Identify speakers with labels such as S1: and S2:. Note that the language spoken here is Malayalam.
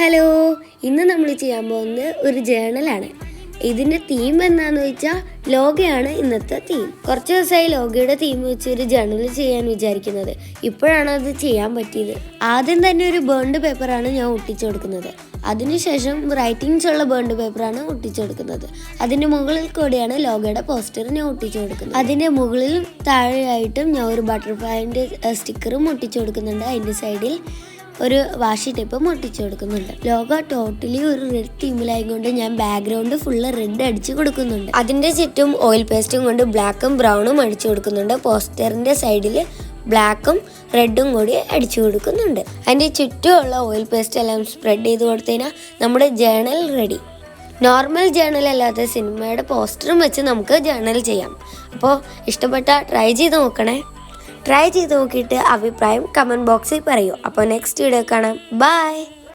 S1: ഹലോ ഇന്ന് നമ്മൾ ചെയ്യാൻ പോകുന്നത് ഒരു ജേണലാണ്. ഇതിന്റെ തീം എന്താണെന്ന് വെച്ചാൽ ലോഗയാണ് ഇന്നത്തെ തീം കുറച്ച് ദിവസമായി ലോഗയുടെ തീം വെച്ച് ഒരു ജേണൽ ചെയ്യാൻ വിചാരിക്കുന്നത്. ഇപ്പോഴാണ് അത് ചെയ്യാൻ പറ്റിയത്. ആദ്യം തന്നെ ഒരു ബേൺഡ് പേപ്പറാണ് ഞാൻ ഒട്ടിച്ചു കൊടുക്കുന്നത്. അതിനുശേഷം റൈറ്റിംഗ്സ് ഉള്ള ബേൺഡ് പേപ്പറാണ് ഒട്ടിച്ചു കൊടുക്കുന്നത്. അതിന്റെ മുകളിൽ കൂടിയാണ് ലോഗയുടെ പോസ്റ്റർ ഞാൻ ഒട്ടിച്ചു കൊടുക്കുന്നത്. അതിന്റെ മുകളിൽ താഴെയായിട്ടും ഞാൻ ഒരു ബട്ടർഫ്ലൈന്റെ സ്റ്റിക്കറും ഒട്ടിച്ചു കൊടുക്കുന്നുണ്ട്. അതിന്റെ സൈഡിൽ ഒരു വാഷി ടൈപ്പ് മുട്ടിച്ചു കൊടുക്കുന്നുണ്ട്. ലോഗോ ടോട്ടലി ഒരു റെഡ് തീമിലായതുകൊണ്ട് ഞാൻ ബാക്ക്ഗ്രൗണ്ട് ഫുള്ള് റെഡ് അടിച്ചു കൊടുക്കുന്നുണ്ട്. അതിന്റെ ചുറ്റും ഓയിൽ പേസ്റ്റും കൊണ്ട് ബ്ലാക്കും ബ്രൗണും അടിച്ചു കൊടുക്കുന്നുണ്ട്. പോസ്റ്ററിന്റെ സൈഡിൽ ബ്ലാക്കും റെഡും കൂടി അടിച്ചു കൊടുക്കുന്നുണ്ട്. അതിന്റെ ചുറ്റുമുള്ള ഓയിൽ പേസ്റ്റ് എല്ലാം സ്പ്രെഡ് ചെയ്ത് കൊടുത്തതിനാൽ നമ്മുടെ ജേണൽ റെഡി നോർമൽ ജേണൽ അല്ലാതെ സിനിമയുടെ പോസ്റ്ററും വെച്ച് നമുക്ക് ജേണൽ ചെയ്യാം. അപ്പോൾ ഇഷ്ടപ്പെട്ട ട്രൈ ചെയ്ത് നോക്കണേ. ട്രൈ ചെയ്ത് നോക്കിയിട്ട് അഭിപ്രായം കമന്റ് ബോക്സിൽ പറയൂ. അപ്പോൾ നെക്സ്റ്റ് വീഡിയോ കാണാം. ബൈ